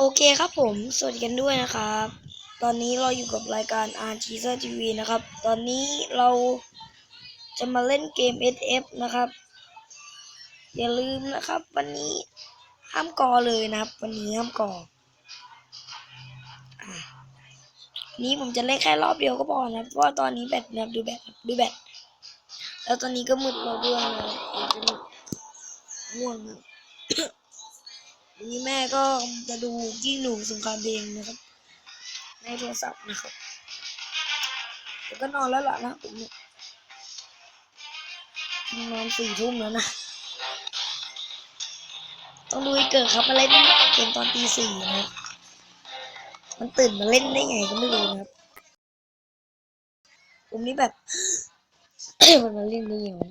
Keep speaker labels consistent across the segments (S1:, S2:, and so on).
S1: โอเคครับผม สวัสดีกันด้วยนะครับ ตอนนี้เราอยู่กับรายการ r t s TV นะครับ ตอนนี้เราจะมาเล่นเกม SF นะครับ อย่าลืมนะครับ วันนี้ห้ามกอเลยนะครับ วันนี้ห้ามกออนี้ผมจะเล่นแค่รอบเดียวก็พอนะเพราะว่าตอนนี้แบตนะดูแบตดูแบตแล้วตอนนี้ก็มืดเราด้วยนะจะมืดง่วงนะ วันนี้แม่ก็จะดูยิ่งหนูสงครามเพลงนะครับ ในโทรศัพท์นะครับเดี๋ยวก็นอนแล้วล่ะนะผมเนี่ยนอนสี่ทุ่มแล้วนะ ต้องดูให้เกิดครับมาเล่นเกมตอนตีสี่นะมันตื่นมาเล่นได้ไงก็ไม่รู้นะครับ ผมนี่แบบ มันมาเล่นได้ยังไง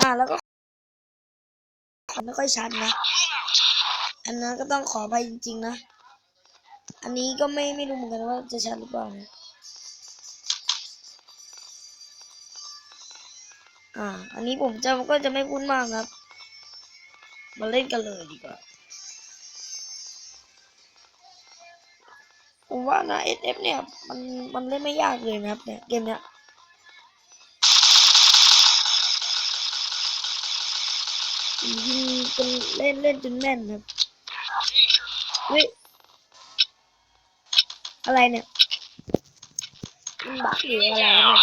S1: อ่าแล้วก็ ไม่ค่อยชัดนะ อันนั้นก็ต้องขอไปจริงๆนะ อันนี้ก็ไม่ไม่รู้เหมือนกันว่าจะชัดหรือเปล่านะอ่า อันนี้ผมจะก็จะไม่พูดมากครับ มาเล่นกันเลยดีกว่า ผมว่านะ SF เนี่ย มันมันเล่นไม่ยากเลยนะครับเนี่ยเกมเนี้ย ยิงจนเล่นเล่นจนแม่นครับเฮ้ยอะไรเนี่ยมันบักหรืออะไรเนี่ย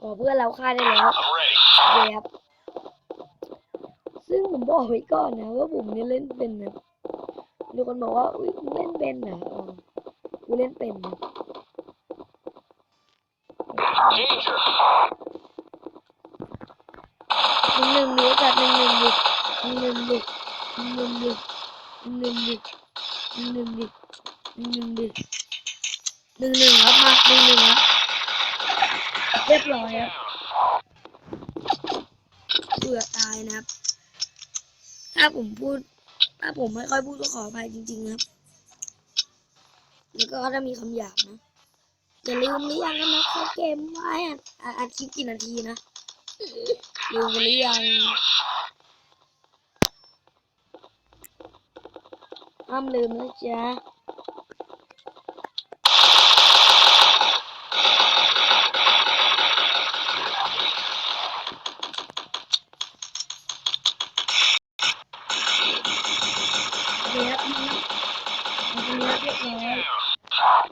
S1: อ๋อเพื่อนเราฆ่าได้แล้วเดี๋ยวครับซึ่งผมบอกไว้ก่อนนะว่าผมเนี่ยเล่นเป็นนะมีคนบอกว่าอุ้ยเล่นเป็นนะอ๋อกูเล่นเป็นนะ
S2: Danger.
S1: หนึ่งหนึ่งดิจัดหนึ่งหนึ่งดิหนึ่งหนึ่งหนึ่งหนึ่งหนึ่งหนึ่งหนึ่งหนึ่งหนึ่งหนึ่งหนึ่งหนึ่งครับมาหนึ่งหนึ่งครับเรียบร้อยครับเบื่อตายนะครับ ถ้าผมพูด ถ้าผมไม่ค่อยพูดก็ขออภัยจริง ๆ ครับ แล้วก็ถ้ามีคำหยาบนะอย่าลืมหรือยังนะเข้าเกมไว้อะอะอัดคลิปกี่นาทีนะ ลืมกันหรือยังห้ามลืมนะจ๊ะเรียบนะเรียบเรียบร้อย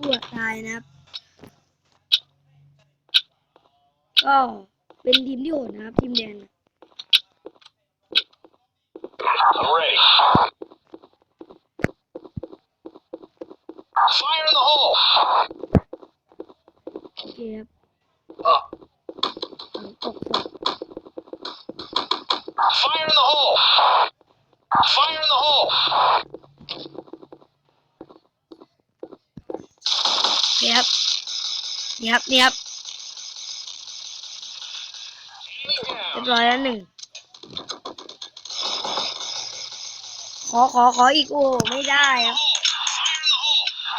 S1: อ้วกตายนะครับ ก็เป็นทีมที่โหดนะครับ ทีมแดงนะ
S2: I'm ready. Fire in the hole.
S1: โอเคครับเอาตกตก
S2: Fire in the hole. Fire in the hole.
S1: นี่ครับ นี่ครับ นี่ครับ
S2: Enemy
S1: เรียบ
S2: down.
S1: ร้อยแล้วหนึ่งขอขอขออีกโอ้ไม่ได้ครับ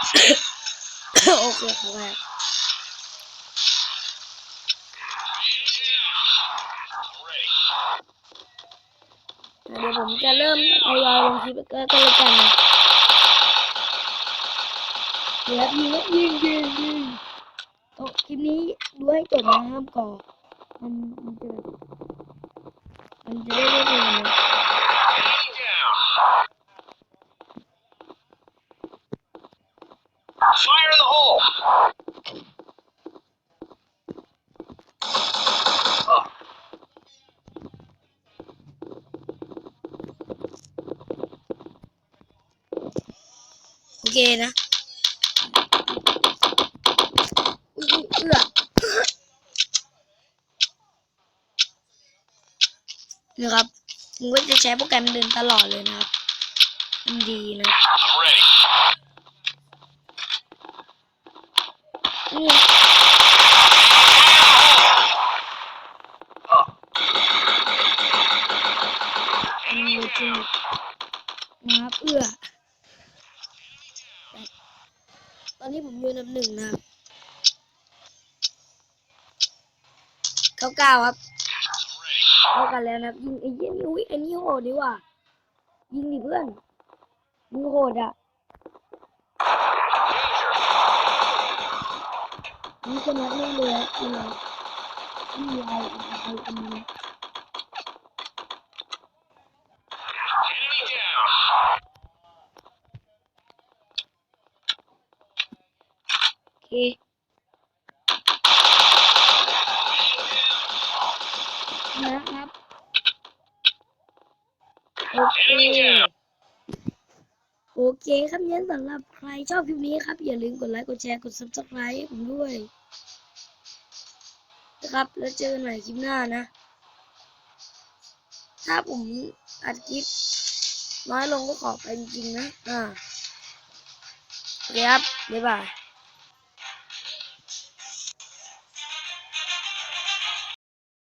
S2: Fire in the hole.
S1: โอเคขอไปครับ
S2: I'm ready.
S1: เดี๋ยวผมจะเริ่มทยอยลงคลิปก็ก็แล้วกันนะเดี๋ยวยิงแล้วยิงยิงยิงโอ้คลิปนี้ดูให้จบนะห้ามก่อมันมันจะแบบมันจะ
S2: Öldürelim Fire in the hole.
S1: Gera. นะครับผมก็จะใช้โปรแกรมเดินตลอดเลยนะครับมันดีนะมีจริงนะครับเอื้อตอนนี้ผมอยู่อันดับหนึ่งนะครับเก้าเก้าครับ เข้ากันแล้วนะยิงไอ้เหี้ยนี่อุ้ยไอ้นี่โหดดีว่ะยิงดิเพื่อนยิงโหดอะนี่ก็นัดไม่เลยครับนี่นะนี่ไอ้ไอ้อันนี้
S2: Enemy down.
S1: โอเค โอเคโอเคครับงั้นสำหรับใครชอบคลิปนี้ครับ อย่าลืมกดไลค์กดแชร์กด subscribe ให้ผมด้วยนะครับแล้วเจอกันใหม่คลิปหน้านะ ถ้าผมอัดคลิปน้อยลงก็ขอไปจริงๆนะ อ่าโอเคครับบ๊ายบาย